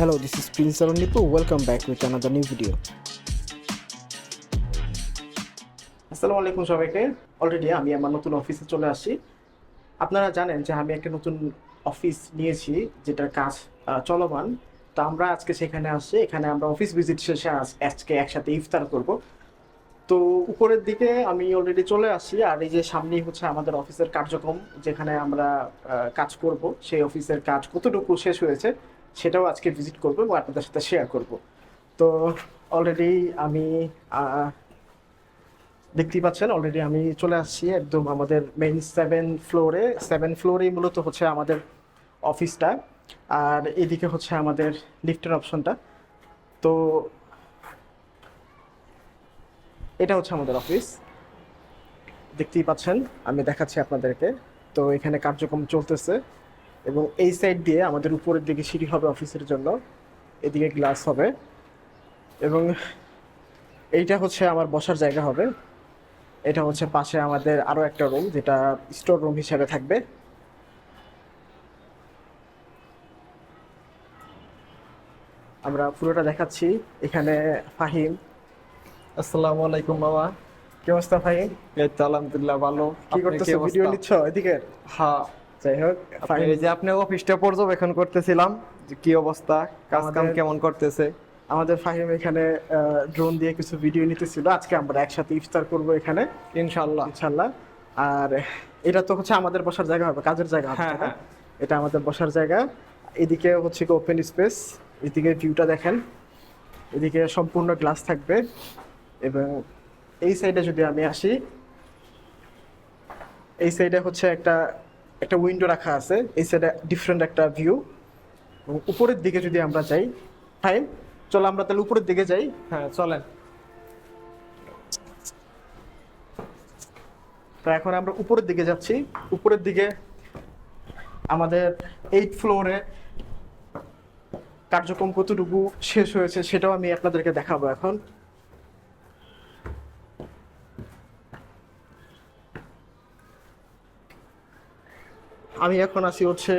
Hello, this is Prince Arun Nipu. Welcome back with another new video. আসসালামু আলাইকুম সবাইকে। Already আমি আমার নতুন অফিসে চলে আসছি। আপনারা জানেন যে আমি একটা নতুন অফিস নিয়েছি যেটার কাজ চলমান। তো আমরা আজকে সেখানে আসছি। এখানে আমরা অফিস ভিজিট শেষে আজ- আজকে একসাথে ইফতার করব। তো উপরের দিকে আমি অলরেডি চলে আসছি আর এই যে সামনেই হচ্ছে আমাদের অফিসের কার্যক্রম যেখানে আমরা কাজ করব। সেই অফিসের কাজ কতটুকু শেষ হয়েছে সেটাও আজকে ভিজিট করব এবং আপনাদের সাথে শেয়ার করব। তো অলরেডি আমি দেখতেই পাচ্ছেন অলরেডি আমি চলে আসছি একদম আমাদের মেইন সেভেন ফ্লোরে সেভেন ফ্লোরেই মূলত হচ্ছে আমাদের অফিসটা আর এদিকে হচ্ছে আমাদের লিফটের অপশনটা তো এটা হচ্ছে আমাদের অফিস দেখতেই পাচ্ছেন, আমি দেখাচ্ছি আপনাদেরকে। তো এখানে কার্যক্রম চলতেছে। এবং এই সাইড দিয়ে আমাদের উপরের দিকে সিঁড়ি হবে অফিসের জন্য। এদিকে গ্লাস হবে। এবং এইটা হচ্ছে আমার বসার জায়গা হবে। এটা হচ্ছে পাশে আমাদের আরও একটা রুম যেটা স্টোর রুম হিসেবে থাকবে। আমরা পুরোটা দেখাচ্ছি। এখানে ফাহিম। আসসালামু আলাইকুম বাবা কি অবস্থা ফাহিম? এই তো আলহামদুলিল্লাহ ভালো। কি করতেছো? ভিডিও নিচ্ছ এদিকে? হ্যাঁ যাই হোক যে আপনি অফিসটা পর্যবেক্ষণ করতেছিলাম যে কি অবস্থা কাজ কাম কেমন করতেছে? আমাদের ফাহিম এখানে ড্রোন দিয়ে কিছু ভিডিও নিতেছিল। আজকে আমরা একসাথে ইফতার করব এখানে। ইনশাআল্লাহ। ইনশাল্লাহ আর এটা তো হচ্ছে আমাদের বসার জায়গা হবে কাজের জায়গা হবে হ্যাঁ, হ্যাঁ। এটা আমাদের বসার জায়গা। এদিকে হচ্ছে ওপেন স্পেস এদিকে ভিউটা দেখেন। এদিকে সম্পূর্ণ গ্লাস থাকবে। এবং এই সাইডে যদি আমি আসি এই সাইডে হচ্ছে একটা একটা উইন্ডো রাখা আছে এই সাইডে ডিফারেন্ট একটা ভিউ এবং উপরের দিকে যদি আমরা যাই ফাইন চলো আমরা তাহলে উপরের দিকে যাই। হ্যাঁ চলেন। তো এখন আমরা উপরের দিকে যাচ্ছি। উপরের দিকে আমাদের এইট ফ্লোরে কার্যক্রম কতটুকু শেষ হয়েছে সেটাও আমি আপনাদেরকে দেখাবো এখন। আমি এখন আছি হচ্ছে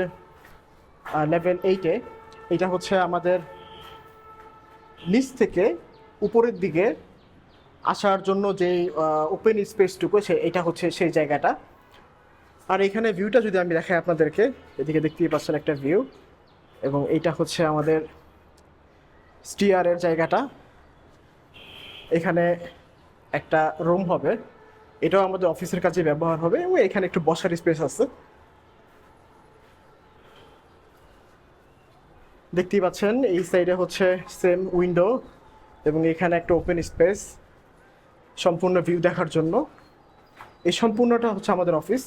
লেভেল এইটে এটা হচ্ছে আমাদের নিচ থেকে উপরের দিকে আসার জন্য যে ওপেন স্পেসটুকু সে, এটা হচ্ছে সেই জায়গাটা। আর এখানে ভিউটা যদি আমি দেখাই আপনাদেরকে, এদিকে দেখতেই পাচ্ছেন একটা ভিউ এবং এইটা হচ্ছে আমাদের স্টিয়ারের জায়গাটা। এখানে একটা রুম হবে। এটাও আমাদের অফিসের কাজে ব্যবহার হবে এবং এখানে একটু বসার স্পেস আছে। দেখতেই পাচ্ছেন, এই সাইডে হচ্ছে সেম উইন্ডো এবং এখানে একটা ওপেন স্পেস সম্পূর্ণ ভিউ দেখার জন্য। এই সম্পূর্ণটা হচ্ছে আমাদের অফিস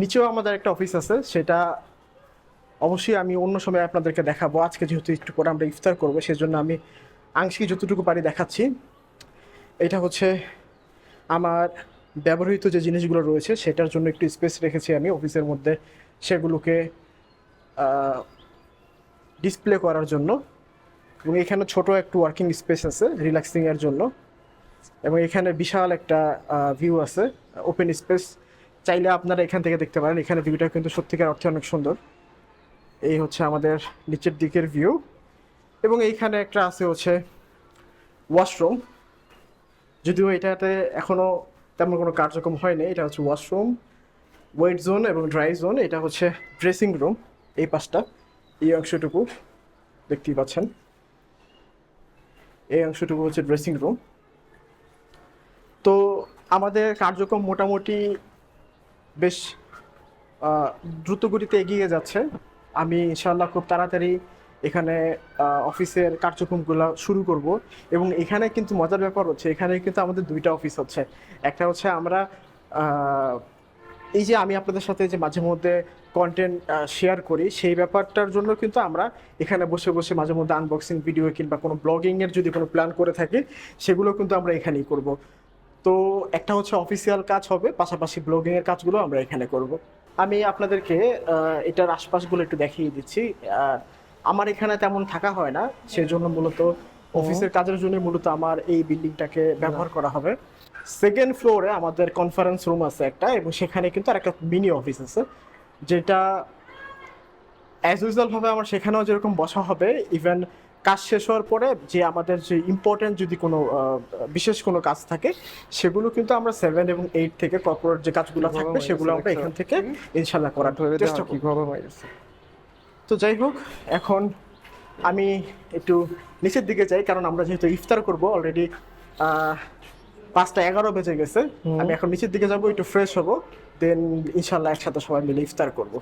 নিচেও আমাদের একটা অফিস আছে, সেটা অবশ্যই আমি অন্য সময় আপনাদেরকে দেখাবো। আজকে যেহেতু একটু পরে আমরা ইফতার করব, সেজন্য আমি আংশিক যতটুকু পারি দেখাচ্ছি। এটা হচ্ছে আমার ব্যবহৃত যে জিনিসগুলো রয়েছে, সেটার জন্য একটু স্পেস রেখেছি আমি অফিসের মধ্যে। সেগুলোকে ডিসপ্লে করার জন্য। এবং এখানে ছোট একটু ওয়ার্কিং স্পেস আছে রিল্যাক্সিংয়ের জন্য। এবং এখানে বিশাল একটা ভিউ আছে ওপেন স্পেস চাইলে আপনারা এখান থেকে দেখতে পারেন, এখানে ভিউটা কিন্তু সত্যিকার অর্থে অনেক সুন্দর। এই হচ্ছে আমাদের নিচের দিকের ভিউ এবং এইখানে একটা আছে হচ্ছে ওয়াশরুম যদিও এটাতে এখনও তেমন কোনো কার্যক্রম হয়নি। এটা হচ্ছে ওয়াশরুম ওয়েট জোন এবং ড্রাই জোন এটা হচ্ছে ড্রেসিং রুম এই পাশটা। এই অংশটুকু দেখতেই পাচ্ছেন। এই অংশটুকু হচ্ছে ড্রেসিং রুম তো আমাদের কার্যক্রম মোটামুটি বেশ আহ, দ্রুত গতিতে এগিয়ে যাচ্ছে। আমি ইনশাল্লাহ খুব তাড়াতাড়ি এখানে অফিসের কার্যক্রমগুলো শুরু করব এবং এখানে কিন্তু মজার ব্যাপার হচ্ছে, এখানে কিন্তু আমাদের দুইটা অফিস হচ্ছে। একটা হচ্ছে আমরা এই যে আমি আপনাদের সাথে যে মাঝে মধ্যে কন্টেন্ট শেয়ার করি, সেই ব্যাপারটার জন্য কিন্তু আমরা এখানে বসে বসে মাঝে মধ্যে আনবক্সিং ভিডিও কিংবা কোনো ব্লগিংয়ের যদি কোনো প্ল্যান করে থাকি, সেগুলো কিন্তু আমরা এখানেই করব। তো একটা হচ্ছে অফিসিয়াল কাজ হবে, পাশাপাশি ব্লগিংয়ের কাজগুলো আমরা এখানে করব। আমি আপনাদেরকে এটার আশপাশগুলো একটু দেখিয়ে দিচ্ছি। আমার এখানে তেমন থাকা হয় না সেজন্য মূলত অফিসের কাজের জন্য মূলত আমার এই বিল্ডিংটাকে ব্যবহার করা হবে। সেকেন্ড ফ্লোরে আমাদের কনফারেন্স রুম আছে একটা এবং সেখানে কিন্তু আর একটা মিনি অফিস আছে যেটা অ্যাজ ইউজুয়াল ভাবে আমার সেখানেও যেরকম বসা হবে ইভেন কাজ শেষ হওয়ার পরে যে আমাদের যে ইম্পর্টেন্ট যদি কোনো বিশেষ কোনো কাজ থাকে সেগুলো কিন্তু আমরা সেভেন এবং এইট থেকে কর্পোরেট যে কাজগুলো থাকবে সেগুলো আমরা এখান থেকে ইনশাল্লাহ করার চেষ্টা দাও কি করব গরম গেছে? তো যাই হোক এখন আমি একটু নিচের দিকে যাই কারণ আমরা যেহেতু ইফতার করব অলরেডি পাঁচটা এগারো বেজে গেছে। আমি এখন নিচের দিকে যাব একটু ফ্রেশ হব দেন ইনশাল্লাহ একসাথে সবাই মিলে ইফতার করব।